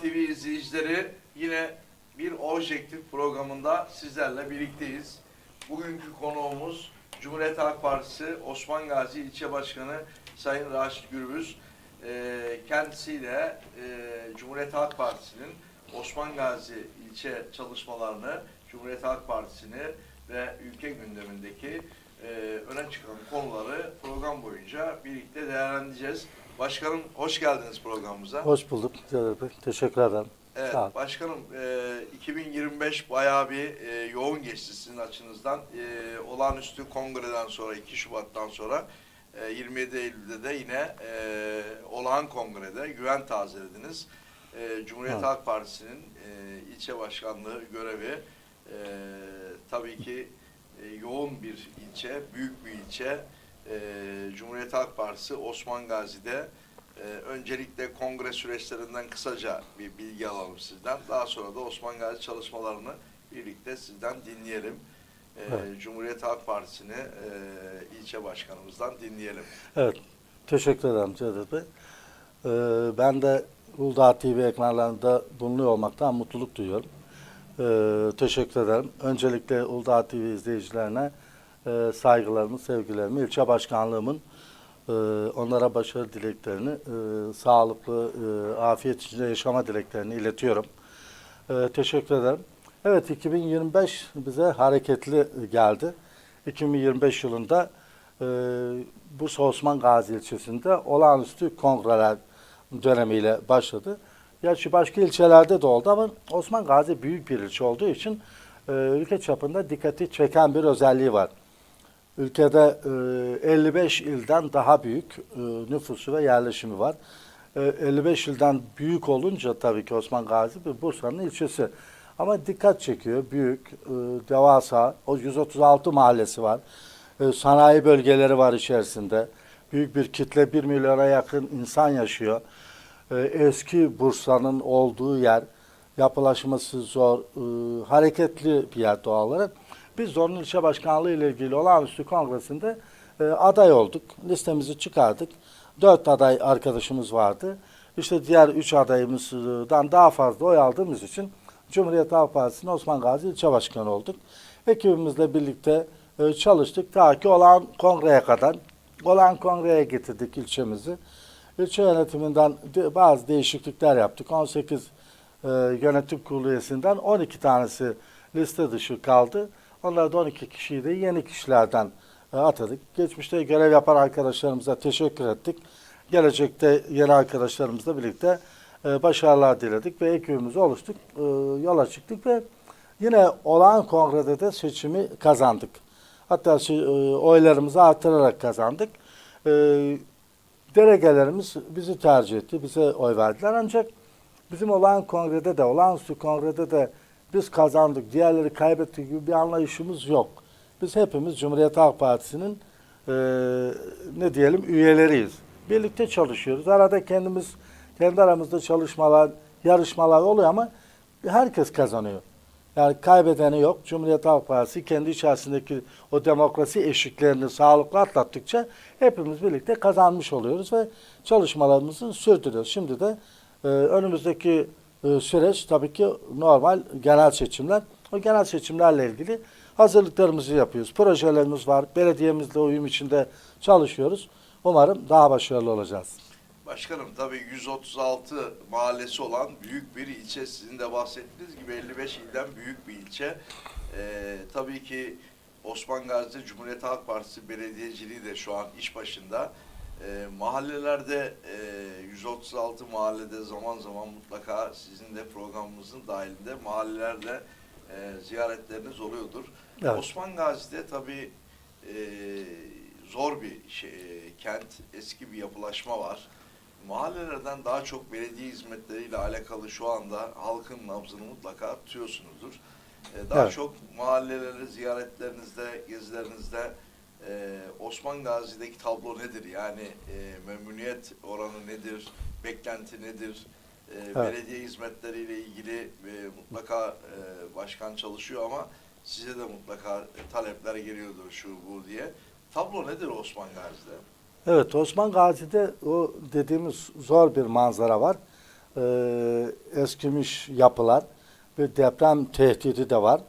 TV izleyicileri yine bir objektif programında sizlerle birlikteyiz. Bugünkü konuğumuz Cumhuriyet Halk Partisi Osman Gazi İlçe Başkanı Sayın Raşit Gürbüz. Ee, kendisiyle e, Cumhuriyet Halk Partisi'nin Osman Gazi ilçe çalışmalarını, Cumhuriyet Halk Partisi'ni ve ülke gündemindeki e, öne çıkan konuları program boyunca birlikte değerlendireceğiz. Başkanım hoş geldiniz programımıza. Hoş bulduk Cevdet Bey. Teşekkür ederim. Evet, Sağ başkanım e, 2025 bayağı bir e, yoğun geçti sizin açınızdan. E, olağanüstü kongreden sonra 2 Şubat'tan sonra e, 27 Eylül'de de yine e, olağan kongrede güven tazelediniz. E, Cumhuriyet Evet. Halk Partisi'nin e, ilçe başkanlığı görevi e, tabii ki e, yoğun bir ilçe, büyük bir ilçe. E, Cumhuriyet Halk Partisi Osman Gazi'de ee, öncelikle kongre süreçlerinden kısaca bir bilgi alalım sizden. Daha sonra da Osman Gazi çalışmalarını birlikte sizden dinleyelim. Ee, Evet. Cumhuriyet Halk Partisi'ni e, ilçe başkanımızdan dinleyelim. Evet. Teşekkür ederim Cevdet Bey. Ee, ben de Uludağ TV ekranlarında bulunuyor olmaktan mutluluk duyuyorum. Ee, teşekkür ederim. Öncelikle Uludağ TV izleyicilerine e, saygılarımı, sevgilerimi, ilçe başkanlığımın e, onlara başarı dileklerini, e, sağlıklı, e, afiyet içinde yaşama dileklerini iletiyorum. E, teşekkür ederim. Evet 2025 bize hareketli geldi. 2025 yılında e, Bursa Osman Gazi ilçesinde olağanüstü kongreler dönemiyle başladı. Gerçi başka ilçelerde de oldu ama Osman Gazi büyük bir ilçe olduğu için e, ülke çapında dikkati çeken bir özelliği var. Ülkede e, 55 ilden daha büyük e, nüfusu ve yerleşimi var. E, 55 ilden büyük olunca tabii ki Osman Gazi bir Bursa'nın ilçesi. Ama dikkat çekiyor. Büyük, e, devasa, o 136 mahallesi var. E, sanayi bölgeleri var içerisinde. Büyük bir kitle, 1 milyona yakın insan yaşıyor. E, eski Bursa'nın olduğu yer, yapılaşması zor, e, hareketli bir yer doğal olarak. Biz onun ilçe başkanlığı ile ilgili olağanüstü kongresinde e, aday olduk. Listemizi çıkardık. Dört aday arkadaşımız vardı. İşte diğer üç adayımızdan daha fazla oy aldığımız için Cumhuriyet Halk Partisi'nin Osman Gazi ilçe başkanı olduk. Ekibimizle birlikte e, çalıştık ta ki olan kongreye kadar. Olan kongreye getirdik ilçemizi. İlçe yönetiminden de- bazı değişiklikler yaptık. 18 e, yönetim kurulu üyesinden 12 tanesi liste dışı kaldı. Onlar da 12 kişiyi yeni kişilerden e, atadık. Geçmişte görev yapan arkadaşlarımıza teşekkür ettik. Gelecekte yeni arkadaşlarımızla birlikte e, başarılar diledik ve ekibimizi oluştuk. E, yola çıktık ve yine olağan kongrede de seçimi kazandık. Hatta oylarımızı artırarak kazandık. Delegelerimiz bizi tercih etti, bize oy verdiler. Ancak bizim olağan kongrede de, olağanüstü kongrede de biz kazandık, diğerleri kaybetti gibi bir anlayışımız yok. Biz hepimiz Cumhuriyet Halk Partisi'nin e, ne diyelim üyeleriyiz. Birlikte çalışıyoruz. Arada kendimiz, kendi aramızda çalışmalar, yarışmalar oluyor ama herkes kazanıyor. Yani kaybedeni yok. Cumhuriyet Halk Partisi kendi içerisindeki o demokrasi eşiklerini sağlıklı atlattıkça hepimiz birlikte kazanmış oluyoruz ve çalışmalarımızı sürdürüyoruz. Şimdi de e, önümüzdeki e, süreç tabii ki normal genel seçimler. O genel seçimlerle ilgili hazırlıklarımızı yapıyoruz. Projelerimiz var. Belediyemizle uyum içinde çalışıyoruz. Umarım daha başarılı olacağız. Başkanım tabii 136 mahallesi olan büyük bir ilçe. Sizin de bahsettiğiniz gibi 55 ilden büyük bir ilçe. Ee, tabii ki Osman Gazi'de Cumhuriyet Halk Partisi belediyeciliği de şu an iş başında. Ee, mahallelerde e, 136 mahallede zaman zaman mutlaka sizin de programımızın dahilinde mahallelerde e, ziyaretleriniz oluyordur. Evet. Osman Gazi'de tabii e, zor bir şey, e, kent, eski bir yapılaşma var. Mahallelerden daha çok belediye hizmetleriyle alakalı şu anda halkın nabzını mutlaka tutuyorsunuzdur. E, daha Evet. çok mahalleleri ziyaretlerinizde, gezilerinizde e, Osman Gazi'deki tablo nedir? Yani e, memnuniyet oranı nedir? Beklenti nedir? E, Evet. Belediye hizmetleriyle ilgili e, mutlaka e, başkan çalışıyor ama size de mutlaka talepler geliyordur şu bu diye. Tablo nedir Osman Gazi'de? Evet Osman Gazi'de o dediğimiz zor bir manzara var. e, eskimiş yapılar bir deprem tehdidi de var.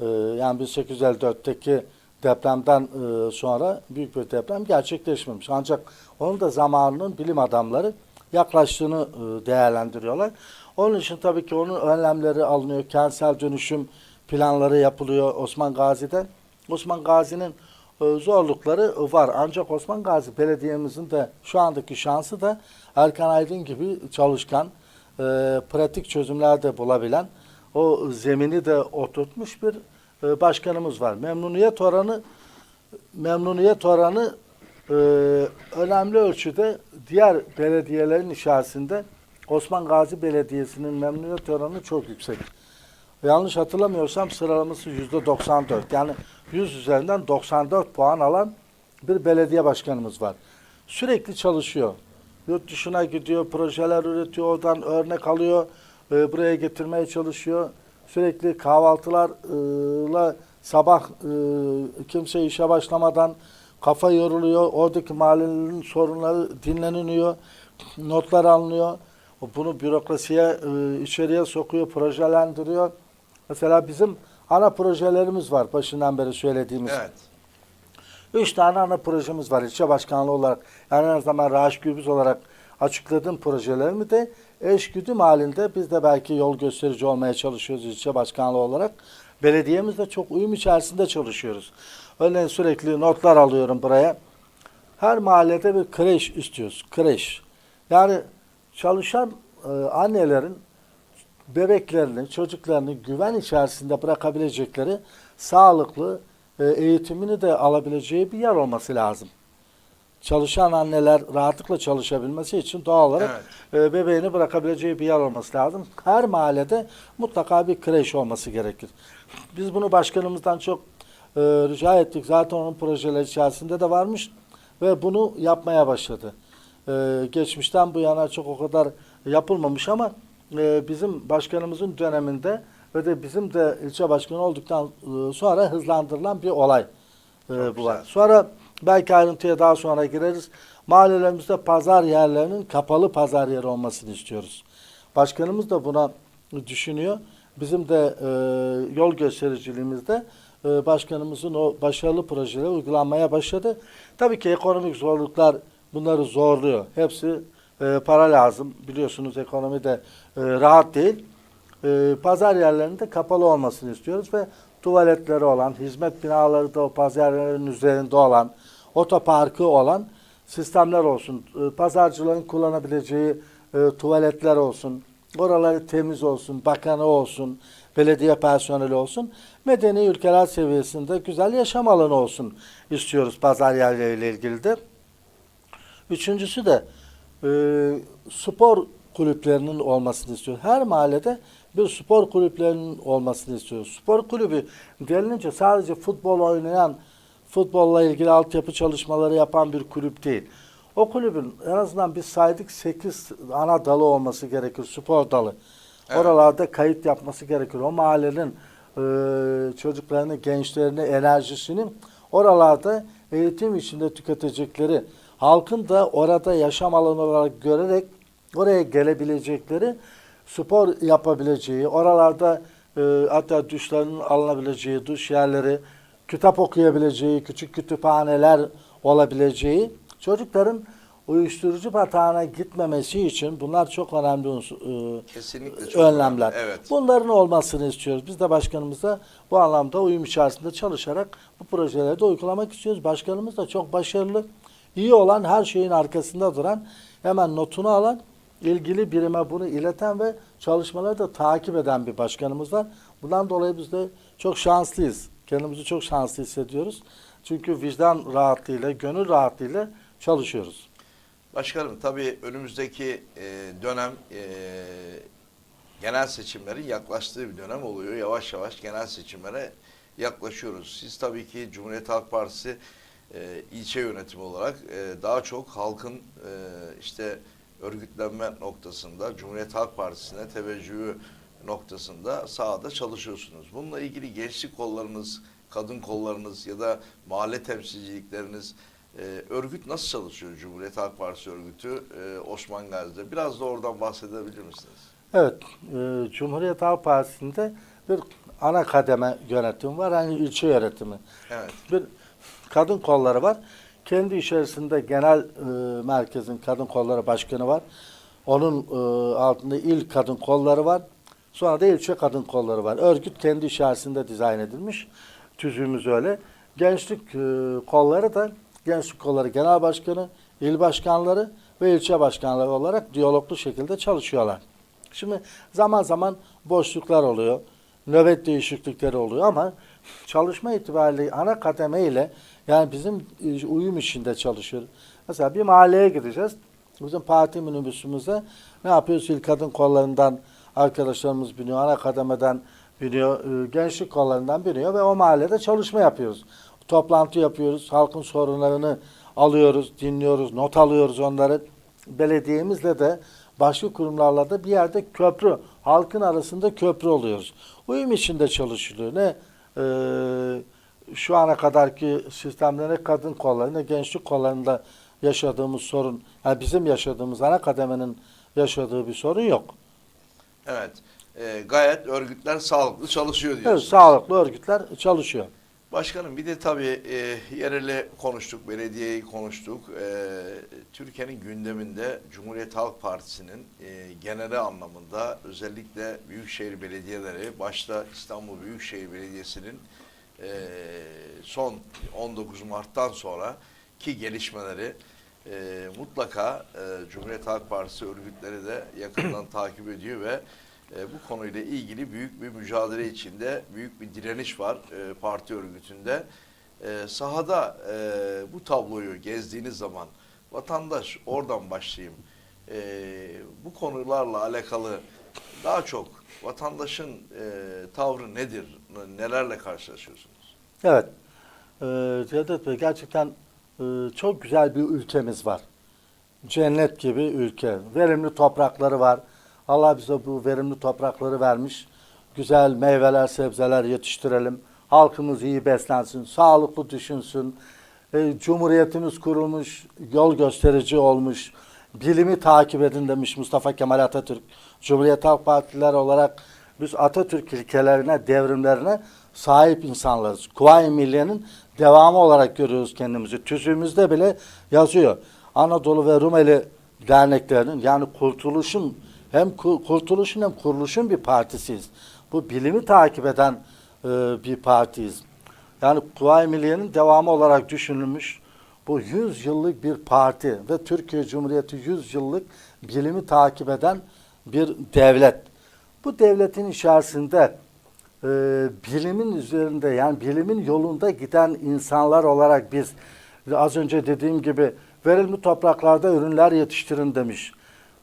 E, yani 1854'teki depremden e, sonra büyük bir deprem gerçekleşmemiş. Ancak onun da zamanının bilim adamları yaklaştığını e, değerlendiriyorlar. Onun için tabii ki onun önlemleri alınıyor. Kentsel dönüşüm planları yapılıyor Osman Gazi'de. Osman Gazi'nin e, zorlukları var. Ancak Osman Gazi Belediye'mizin de şu andaki şansı da Erkan Aydın gibi çalışkan, e, pratik çözümler de bulabilen, o zemini de oturtmuş bir e, başkanımız var. Memnuniyet oranı memnuniyet oranı e, önemli ölçüde diğer belediyelerin içerisinde Osman Gazi Belediyesi'nin memnuniyet oranı çok yüksek. Yanlış hatırlamıyorsam sıralaması yüzde 94. Yani 100 üzerinden 94 puan alan bir belediye başkanımız var. Sürekli çalışıyor. Yurt dışına gidiyor, projeler üretiyor, oradan örnek alıyor, e, buraya getirmeye çalışıyor. Sürekli kahvaltılarla sabah e, kimse işe başlamadan kafa yoruluyor. Oradaki mahallelerin sorunları dinleniliyor, notlar alınıyor. Bunu bürokrasiye e, içeriye sokuyor, projelendiriyor. Mesela bizim ana projelerimiz var başından beri söylediğimiz. Evet. Üç tane ana projemiz var ilçe başkanlığı olarak. Yani her zaman Raş Gürbüz olarak açıkladığım projelerimi de eş güdüm halinde biz de belki yol gösterici olmaya çalışıyoruz ilçe başkanlığı olarak. Belediyemizle çok uyum içerisinde çalışıyoruz. Örneğin sürekli notlar alıyorum buraya. Her mahallede bir kreş istiyoruz. Kreş. Yani çalışan e, annelerin bebeklerini, çocuklarını güven içerisinde bırakabilecekleri sağlıklı e, eğitimini de alabileceği bir yer olması lazım. Çalışan anneler rahatlıkla çalışabilmesi için doğal olarak e, bebeğini bırakabileceği bir yer olması lazım. Her mahallede mutlaka bir kreş olması gerekir. Biz bunu başkanımızdan çok e, rica ettik. Zaten onun projeleri içerisinde de varmış ve bunu yapmaya başladı. E, geçmişten bu yana çok o kadar yapılmamış ama e, bizim başkanımızın döneminde ve de bizim de ilçe başkanı olduktan e, sonra hızlandırılan bir olay e, bu var. Sonra belki ayrıntıya daha sonra gireriz. Mahallelerimizde pazar yerlerinin kapalı pazar yeri olmasını istiyoruz. Başkanımız da buna düşünüyor. Bizim de e, yol göstericiliğimizde e, başkanımızın o başarılı projeleri uygulanmaya başladı. Tabii ki ekonomik zorluklar bunları zorluyor. Hepsi e, para lazım. Biliyorsunuz ekonomi de e, rahat değil. E, pazar yerlerinde kapalı olmasını istiyoruz ve tuvaletleri olan, hizmet binaları da o pazar yerlerinin üzerinde olan, otoparkı olan sistemler olsun. E, pazarcıların kullanabileceği e, tuvaletler olsun. Oraları temiz olsun, bakanı olsun, belediye personeli olsun. Medeni ülkeler seviyesinde güzel yaşam alanı olsun istiyoruz pazar yerleriyle ilgili de. Üçüncüsü de e, spor kulüplerinin olmasını istiyoruz. Her mahallede bir spor kulüplerinin olmasını istiyoruz. Spor kulübü denilince sadece futbol oynayan, futbolla ilgili altyapı çalışmaları yapan bir kulüp değil. O kulübün en azından biz saydık 8 ana dalı olması gerekir, spor dalı. Evet. Oralarda kayıt yapması gerekir. O mahallenin e, çocuklarını, gençlerini, enerjisini oralarda eğitim içinde tüketecekleri, halkın da orada yaşam alanı olarak görerek oraya gelebilecekleri, spor yapabileceği, oralarda e, hatta duşlarının alınabileceği duş yerleri, kitap okuyabileceği, küçük kütüphaneler olabileceği, çocukların uyuşturucu batağına gitmemesi için bunlar çok önemli e, Kesinlikle çok önlemler. önemli, evet. Bunların olmasını istiyoruz. Biz de başkanımızla bu anlamda uyum içerisinde çalışarak bu projeleri de uygulamak istiyoruz. Başkanımız da çok başarılı, iyi olan her şeyin arkasında duran, hemen notunu alan, ilgili birime bunu ileten ve çalışmaları da takip eden bir başkanımız var. Bundan dolayı biz de çok şanslıyız. Kendimizi çok şanslı hissediyoruz. Çünkü vicdan rahatlığıyla, gönül rahatlığıyla çalışıyoruz. Başkanım tabii önümüzdeki e, dönem e, genel seçimlerin yaklaştığı bir dönem oluyor. Yavaş yavaş genel seçimlere yaklaşıyoruz. Siz tabii ki Cumhuriyet Halk Partisi e, ilçe yönetimi olarak e, daha çok halkın e, işte örgütlenme noktasında Cumhuriyet Halk Partisi'ne teveccühü noktasında sahada çalışıyorsunuz. Bununla ilgili gençlik kollarınız, kadın kollarınız ya da mahalle temsilcilikleriniz e, örgüt nasıl çalışıyor Cumhuriyet Halk Partisi örgütü e, Osman Gazi'de? Biraz da oradan bahsedebilir misiniz? Evet, e, Cumhuriyet Halk Partisi'nde bir ana kademe yönetim var, hani ilçe yönetimi. Evet. Bir kadın kolları var. Kendi içerisinde genel e, merkezin kadın kolları başkanı var. Onun e, altında il kadın kolları var. Sonra da ilçe kadın kolları var. Örgüt kendi içerisinde dizayn edilmiş. Tüzüğümüz öyle. Gençlik e, kolları da gençlik kolları genel başkanı, il başkanları ve ilçe başkanları olarak diyaloglu şekilde çalışıyorlar. Şimdi zaman zaman boşluklar oluyor. Nöbet değişiklikleri oluyor ama çalışma itibariyle ana kademe ile yani bizim e, uyum içinde çalışıyor. Mesela bir mahalleye gideceğiz. Bizim parti minibüsümüze ne yapıyoruz? İl kadın kollarından arkadaşlarımız biniyor, ana kademeden biniyor, e, gençlik kollarından biniyor ve o mahallede çalışma yapıyoruz. Toplantı yapıyoruz, halkın sorunlarını alıyoruz, dinliyoruz, not alıyoruz onları. Belediyemizle de başka kurumlarla da bir yerde köprü, halkın arasında köprü oluyoruz. Uyum içinde çalışılıyor. Ne e, şu ana kadarki sistemde ne kadın kolları ne gençlik kollarında yaşadığımız sorun, yani bizim yaşadığımız ana kademenin yaşadığı bir sorun yok. Evet. E, gayet örgütler sağlıklı çalışıyor Evet, diyorsunuz. sağlıklı örgütler çalışıyor. Başkanım bir de tabii e, yereli konuştuk, belediyeyi konuştuk. E, Türkiye'nin gündeminde Cumhuriyet Halk Partisi'nin e, genel anlamında özellikle büyükşehir belediyeleri, başta İstanbul Büyükşehir Belediyesi'nin e, son 19 Mart'tan sonra ki gelişmeleri e, mutlaka e, Cumhuriyet Halk Partisi örgütleri de yakından takip ediyor ve bu konuyla ilgili büyük bir mücadele içinde, büyük bir direniş var e, parti örgütünde. E, sahada e, bu tabloyu gezdiğiniz zaman vatandaş oradan başlayayım. E, bu konularla alakalı daha çok vatandaşın e, tavrı nedir? Nelerle karşılaşıyorsunuz? Evet. Cevdet Bey gerçekten e, çok güzel bir ülkemiz var. Cennet gibi ülke. Verimli toprakları var. Allah bize bu verimli toprakları vermiş. Güzel meyveler, sebzeler yetiştirelim. Halkımız iyi beslensin, sağlıklı düşünsün. E, Cumhuriyetimiz kurulmuş, yol gösterici olmuş. Bilimi takip edin demiş Mustafa Kemal Atatürk. Cumhuriyet Halk Partiler olarak biz Atatürk ilkelerine, devrimlerine sahip insanlarız. Kuvayi Milliye'nin devamı olarak görüyoruz kendimizi. Tüzüğümüzde bile yazıyor. Anadolu ve Rumeli derneklerinin yani kurtuluşun hem ku- kurtuluşun hem kuruluşun bir partisiyiz. Bu bilimi takip eden e, bir partiyiz. Yani Kuvayi Milliye'nin devamı olarak düşünülmüş bu 100 yıllık bir parti ve Türkiye Cumhuriyeti 100 yıllık bilimi takip eden bir devlet. Bu devletin içerisinde e, bilimin üzerinde yani bilimin yolunda giden insanlar olarak biz az önce dediğim gibi verimli topraklarda ürünler yetiştirin demiş.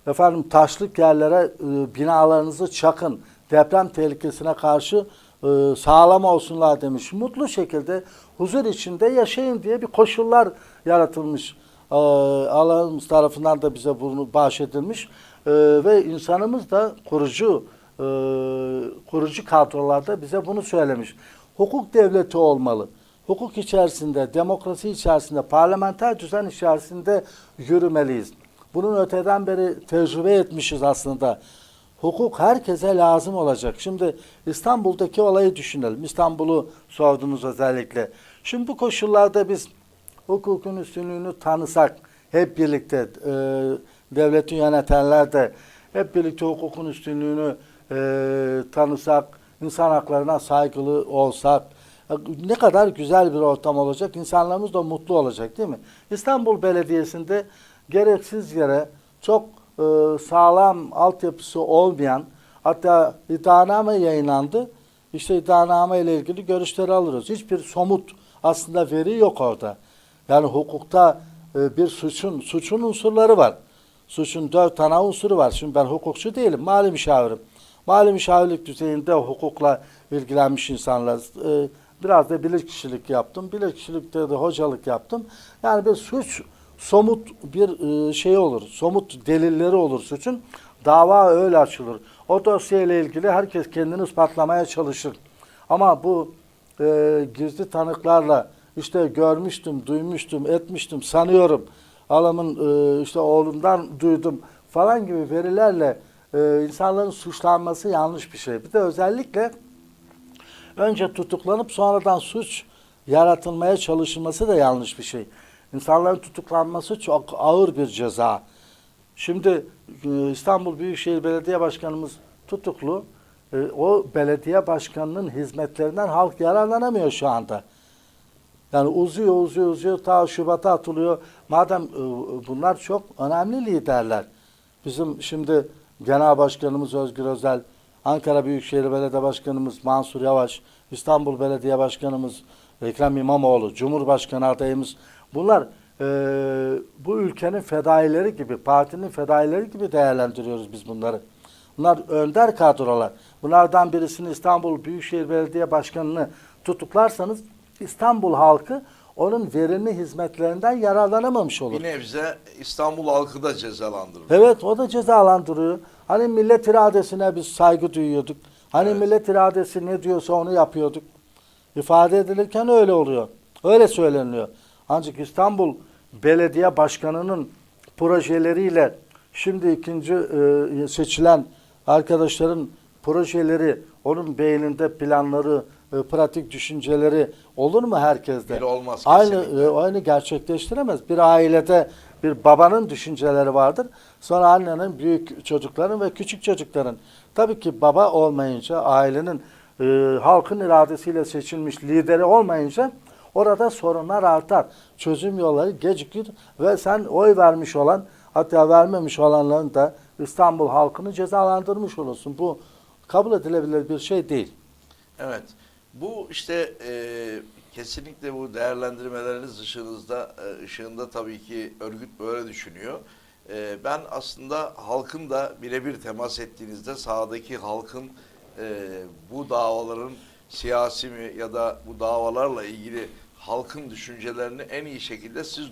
Efendim taşlık yerlere e, binalarınızı çakın. Deprem tehlikesine karşı e, sağlam olsunlar demiş. Mutlu şekilde huzur içinde yaşayın diye bir koşullar yaratılmış. E, Allah'ımız tarafından da bize bunu bahşedilmiş. E, ve insanımız da kurucu e, kurucu kadrolarda bize bunu söylemiş. Hukuk devleti olmalı. Hukuk içerisinde, demokrasi içerisinde, parlamenter düzen içerisinde yürümeliyiz. Bunun öteden beri tecrübe etmişiz aslında. Hukuk herkese lazım olacak. Şimdi İstanbul'daki olayı düşünelim. İstanbul'u sordunuz özellikle. Şimdi bu koşullarda biz hukukun üstünlüğünü tanısak, hep birlikte e, devleti yönetenler de hep birlikte hukukun üstünlüğünü e, tanısak, insan haklarına saygılı olsak, e, ne kadar güzel bir ortam olacak, insanlarımız da mutlu olacak değil mi? İstanbul Belediyesi'nde gereksiz yere çok e, sağlam altyapısı olmayan, hatta iddianame yayınlandı. İşte iddianame ile ilgili görüşleri alırız. Hiçbir somut aslında veri yok orada. Yani hukukta e, bir suçun, suçun unsurları var. Suçun dört tane unsuru var. Şimdi ben hukukçu değilim, mali müşavirim. Mali müşavirlik düzeyinde hukukla ilgilenmiş insanlarız. E, biraz da bilirkişilik yaptım. Bilirkişilikte de hocalık yaptım. Yani bir suç somut bir e, şey olur. Somut delilleri olur suçun. Dava öyle açılır. O dosyayla ilgili herkes kendini ispatlamaya çalışır. Ama bu e, gizli tanıklarla işte görmüştüm, duymuştum, etmiştim, sanıyorum. Halamın e, işte oğlundan duydum falan gibi verilerle e, insanların suçlanması yanlış bir şey. Bir de özellikle önce tutuklanıp sonradan suç yaratılmaya çalışılması da yanlış bir şey. İnsanların tutuklanması çok ağır bir ceza. Şimdi e, İstanbul Büyükşehir Belediye Başkanımız tutuklu. E, O belediye başkanının hizmetlerinden halk yararlanamıyor şu anda. Yani uzuyor, uzuyor, uzuyor. Ta Şubat'a atılıyor. Madem e, bunlar çok önemli liderler. Bizim şimdi Genel Başkanımız Özgür Özel, Ankara Büyükşehir Belediye Başkanımız Mansur Yavaş, İstanbul Belediye Başkanımız Ekrem İmamoğlu, Cumhurbaşkanı adayımız bunlar e, bu ülkenin fedaileri gibi, partinin fedaileri gibi değerlendiriyoruz biz bunları. Bunlar önder kadrolar. Bunlardan birisini İstanbul Büyükşehir Belediye Başkanı'nı tutuklarsanız İstanbul halkı onun verimli hizmetlerinden yararlanamamış olur. Bir nebze İstanbul halkı da cezalandırılır. Evet o da cezalandırıyor. Hani millet iradesine biz saygı duyuyorduk. Hani Evet. millet iradesi ne diyorsa onu yapıyorduk. İfade edilirken öyle oluyor. Öyle söyleniliyor. Ancak İstanbul Belediye Başkanı'nın projeleriyle şimdi ikinci e, seçilen arkadaşların projeleri, onun beyninde planları, e, pratik düşünceleri olur mu herkeste? Bir olmaz Aynı kesinlikle. e, aynı gerçekleştiremez. Bir ailede bir babanın düşünceleri vardır. Sonra annenin, büyük çocukların ve küçük çocukların. Tabii ki baba olmayınca, ailenin e, halkın iradesiyle seçilmiş lideri olmayınca orada sorunlar artar. Çözüm yolları gecikir ve sen oy vermiş olan hatta vermemiş olanların da İstanbul halkını cezalandırmış olursun. Bu kabul edilebilir bir şey değil. Evet. Bu işte e, kesinlikle bu değerlendirmeleriniz ışığınızda e, ışığında tabii ki örgüt böyle düşünüyor. E, ben aslında halkın da birebir temas ettiğinizde sahadaki halkın e, bu davaların siyasi mi ya da bu davalarla ilgili halkın düşüncelerini en iyi şekilde siz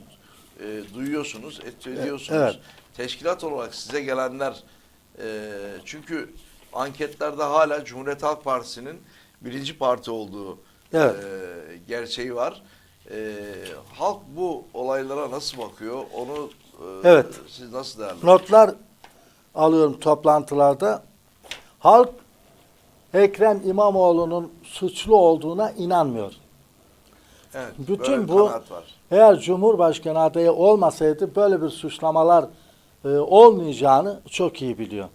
e, duyuyorsunuz, et- ediyorsunuz. evet. Teşkilat olarak size gelenler e, çünkü anketlerde hala Cumhuriyet Halk Partisi'nin birinci parti olduğu Evet. e, gerçeği var. E, halk bu olaylara nasıl bakıyor? Onu e, Evet. siz nasıl değerlendiriyorsunuz? Notlar alıyorum toplantılarda. Halk Ekrem İmamoğlu'nun suçlu olduğuna inanmıyor. Evet, Bütün bu-. Eğer Cumhurbaşkanı adayı olmasaydı böyle bir suçlamalar e, olmayacağını çok iyi biliyor.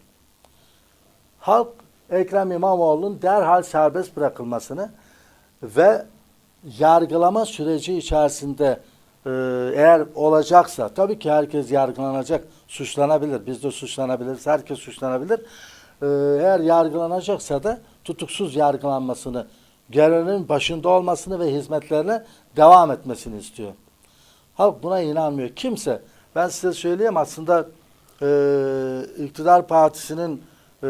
Halk Ekrem İmamoğlu'nun derhal serbest bırakılmasını ve yargılama süreci içerisinde e, eğer olacaksa tabii ki herkes yargılanacak, suçlanabilir. Biz de suçlanabiliriz, herkes suçlanabilir. E, eğer yargılanacaksa da tutuksuz yargılanmasını, görevinin başında olmasını ve hizmetlerine devam etmesini istiyor. Halk buna inanmıyor. Kimse, ben size söyleyeyim aslında e, iktidar partisinin e,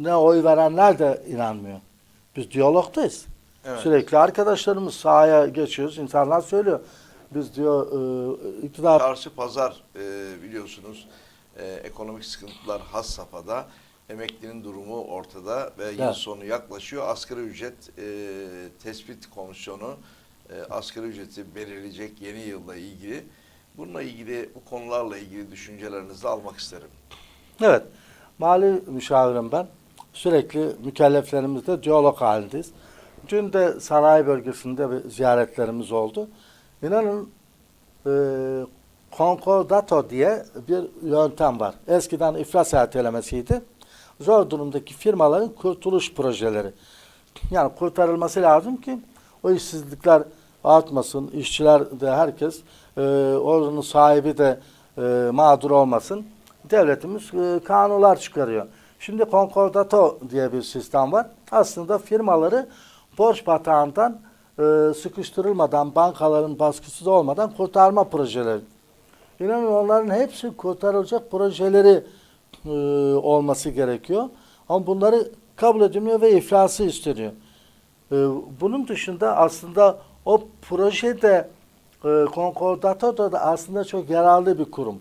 ne oy verenler de inanmıyor. Biz diyalogdayız. Evet. Sürekli arkadaşlarımız sahaya geçiyoruz. İnsanlar söylüyor. Biz diyor e, iktidar Çarşı pazar e, biliyorsunuz e, ekonomik sıkıntılar has safhada. Emeklinin durumu ortada ve yıl Evet. sonu yaklaşıyor. Asgari ücret e, tespit komisyonu e, asgari ücreti belirleyecek yeni yılla ilgili. Bununla ilgili bu konularla ilgili düşüncelerinizi almak isterim. Evet. Mali müşavirim ben. Sürekli mükelleflerimizle diyalog halindeyiz. Dün de sanayi bölgesinde bir ziyaretlerimiz oldu. İnanın e, konkordato diye bir yöntem var. Eskiden iflas ertelemesiydi. Zor durumdaki firmaların kurtuluş projeleri. Yani kurtarılması lazım ki o işsizlikler artmasın, işçiler de herkes, e, oranın sahibi de e, mağdur olmasın. Devletimiz e, kanunlar çıkarıyor. Şimdi konkordato diye bir sistem var. Aslında firmaları borç batağından e, sıkıştırılmadan, bankaların baskısı da olmadan kurtarma projeleri. İnanın onların hepsi kurtarılacak projeleri e, olması gerekiyor. Ama bunları kabul edilmiyor ve iflası isteniyor. E, bunun dışında aslında o projede e, Concordato da aslında çok yararlı bir kurum.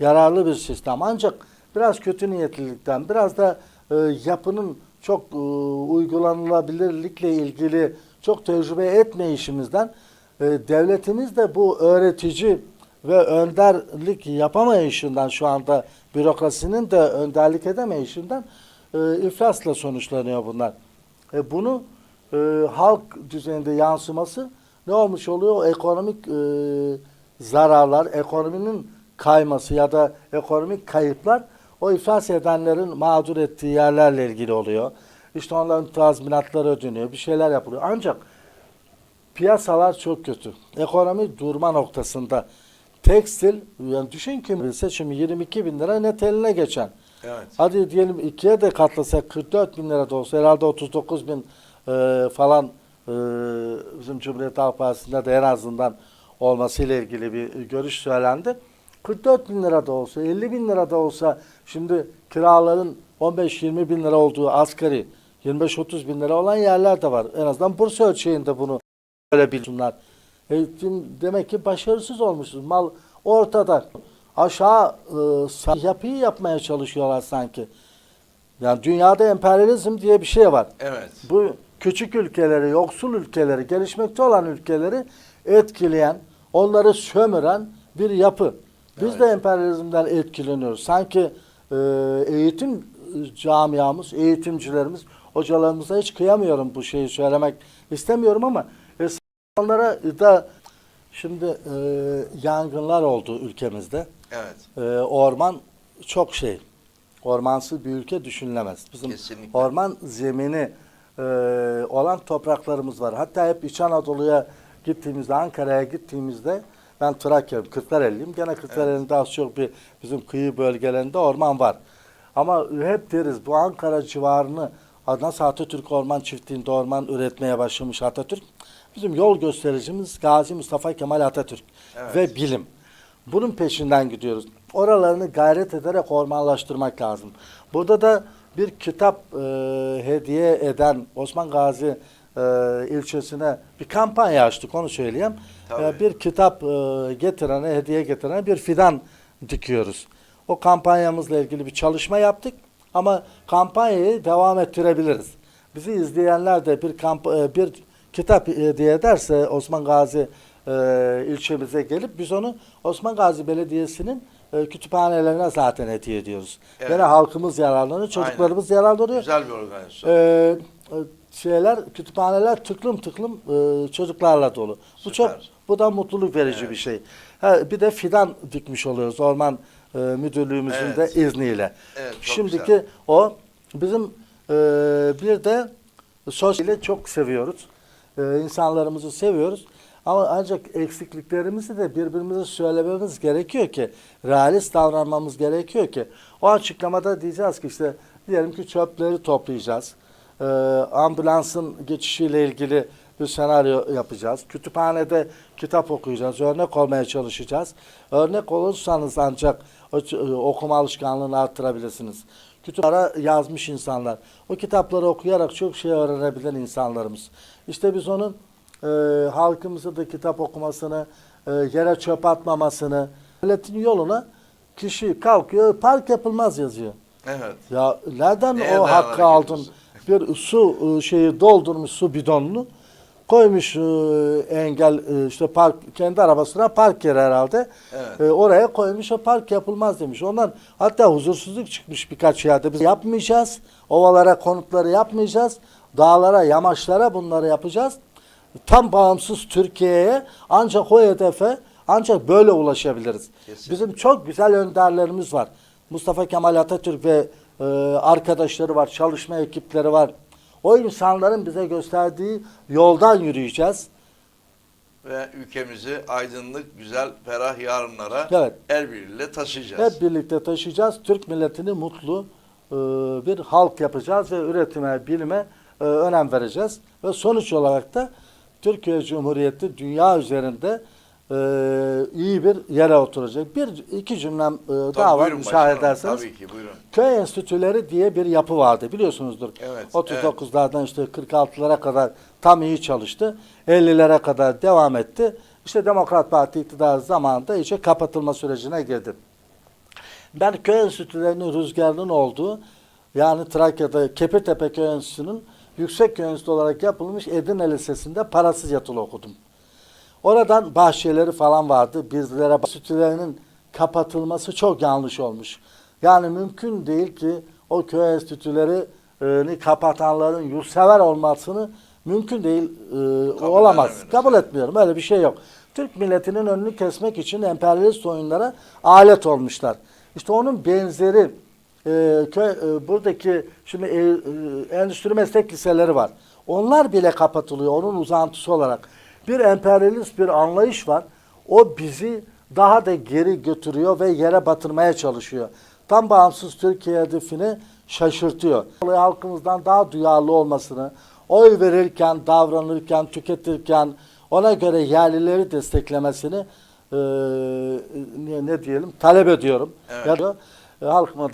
Yararlı bir sistem. Ancak biraz kötü niyetlilikten, biraz da e, yapının çok e, uygulanılabilirlikle ilgili çok tecrübe etmeyişimizden e, devletimiz de bu öğretici ve önderlik yapamayışından şu anda bürokrasinin de önderlik edemeyişinden e, iflasla sonuçlanıyor bunlar. E, bunu e, halk düzeyinde yansıması ne olmuş oluyor? Ekonomik e, zararlar, ekonominin kayması ya da ekonomik kayıplar o iflas edenlerin mağdur ettiği yerlerle ilgili oluyor. İşte onların tazminatları ödeniyor, bir şeyler yapılıyor. Ancak piyasalar çok kötü. Ekonomi durma noktasında. Tekstil, yani düşün ki seçimi 22 bin lira net eline geçen. Evet. Hadi diyelim ikiye de katlasak 44 bin lira da olsa herhalde 39 bin e, falan e, bizim Cumhuriyet Halk Partisi'nde de en azından olmasıyla ilgili bir görüş söylendi. 44 bin lira da olsa 50 bin lira da olsa şimdi kiraların 15-20 bin lira olduğu asgari 25-30 bin lira olan yerler de var. En azından Bursa ölçeğinde bunu böyle bilsinler. E, şimdi demek ki başarısız olmuşuz. Mal ortada. Aşağı e, yapıyı yapmaya çalışıyorlar sanki. Yani dünyada emperyalizm diye bir şey var. Evet. Bu küçük ülkeleri, yoksul ülkeleri, gelişmekte olan ülkeleri etkileyen, onları sömüren bir yapı. Biz Evet. de emperyalizmden etkileniyoruz. Sanki e, eğitim camiamız, eğitimcilerimiz, hocalarımıza hiç kıyamıyorum bu şeyi söylemek istemiyorum ama onlara da şimdi e, yangınlar oldu ülkemizde. Evet. E, orman çok şey. Ormansız bir ülke düşünülemez. Bizim Kesinlikle. orman zemini e, olan topraklarımız var. Hatta hep İç Anadolu'ya gittiğimizde, Ankara'ya gittiğimizde ben Trakya'yım, Kırklareli'yim. Gene Kırklareli'nde az çok bir bizim kıyı bölgelerinde orman var. Ama hep deriz bu Ankara civarını nasıl Atatürk Orman Çiftliği'nde orman üretmeye başlamış Atatürk. Bizim yol göstericimiz Gazi Mustafa Kemal Atatürk Evet. ve bilim. Bunun peşinden gidiyoruz. Oralarını gayret ederek ormanlaştırmak lazım. Burada da bir kitap e, hediye eden Osman Gazi e, ilçesine bir kampanya açtık onu söyleyeyim. E, bir kitap e, getirene, hediye getirene bir fidan dikiyoruz. O kampanyamızla ilgili bir çalışma yaptık ama kampanyayı devam ettirebiliriz. Bizi izleyenler de bir kamp e, bir kitap hediye ederse Osman Gazi e, ilçemize gelip biz onu Osman Gazi Belediyesi'nin e, kütüphanelerine zaten hediye ediyoruz. Evet. Gene halkımız yararlanıyor, çocuklarımız yararlanıyor. Güzel bir organizasyon. Ee, e, şeyler kütüphaneler tıklım tıklım e, çocuklarla dolu. Bu Süper. çok bu da mutluluk verici Evet. bir şey. Ha, bir de fidan dikmiş oluyoruz orman e, müdürlüğümüzün Evet. de izniyle. Evet, Şimdiki güzel. o bizim e, bir de sosyali çok seviyoruz. E, insanlarımızı seviyoruz. Ama ancak eksikliklerimizi de birbirimize söylememiz gerekiyor ki, realist davranmamız gerekiyor ki. O açıklamada diyeceğiz ki işte diyelim ki çöpleri toplayacağız. Ee, ambulansın geçişiyle ilgili bir senaryo yapacağız. Kütüphanede kitap okuyacağız. Örnek olmaya çalışacağız. Örnek olursanız ancak ç- okuma alışkanlığını arttırabilirsiniz. Kütüphara yazmış insanlar. O kitapları okuyarak çok şey öğrenebilen insanlarımız. İşte biz onun e, halkımızı da kitap okumasını, e, yere çöp atmamasını, milletin yoluna kişi kalkıyor, park yapılmaz yazıyor. Evet. Ya nereden Neye o hakkı aldın? Bir su e, şeyi doldurmuş su bidonunu koymuş e, engel e, işte park kendi arabasına park yeri herhalde. Evet. E, oraya koymuş o park yapılmaz demiş. Ondan hatta huzursuzluk çıkmış birkaç yerde. Biz yapmayacağız. Ovalara konutları yapmayacağız. Dağlara, yamaçlara bunları yapacağız. Tam bağımsız Türkiye'ye ancak o hedefe ancak böyle ulaşabiliriz. Kesinlikle. Bizim çok güzel önderlerimiz var. Mustafa Kemal Atatürk ve e, arkadaşları var, çalışma ekipleri var. O insanların bize gösterdiği yoldan yürüyeceğiz. Ve ülkemizi aydınlık, güzel, ferah yarınlara Evet. el birliğiyle taşıyacağız. Hep birlikte taşıyacağız. Türk milletini mutlu e, bir halk yapacağız ve üretime, bilime e, önem vereceğiz. Ve sonuç olarak da Türkiye Cumhuriyeti dünya üzerinde e, iyi bir yere oturacak. Bir iki cümlem e, Tabii, daha var müsaade ederseniz. Tabii ki buyurun. Köy enstitüleri diye bir yapı vardı biliyorsunuzdur. Evet, 39'lardan işte 46'lara kadar tam iyi çalıştı. 50'lere kadar devam etti. İşte Demokrat Parti iktidarı zamanında iyice kapatılma sürecine girdi. Ben köy enstitülerinin rüzgarının olduğu yani Trakya'da Kepirtepe Köy Enstitüsü'nün yüksek yönetici olarak yapılmış Edirne Lisesi'nde parasız yatılı okudum. Oradan bahçeleri falan vardı. Bizlere enstitülerinin kapatılması çok yanlış olmuş. Yani mümkün değil ki o köy enstitülerini kapatanların yurtsever olmasını mümkün değil e, olamaz. edemiyoruz. Kabul etmiyorum. Öyle bir şey yok. Türk milletinin önünü kesmek için emperyalist oyunlara alet olmuşlar. İşte onun benzeri e, köy, e, buradaki şimdi e, e, endüstri meslek liseleri var. Onlar bile kapatılıyor onun uzantısı olarak. Bir emperyalist bir anlayış var. O bizi daha da geri götürüyor ve yere batırmaya çalışıyor. Tam bağımsız Türkiye hedefini şaşırtıyor. Halkımızdan daha duyarlı olmasını, oy verirken, davranırken, tüketirken ona göre yerlileri desteklemesini e, ne, ne diyelim talep ediyorum. Evet. Ya da e, halkıma da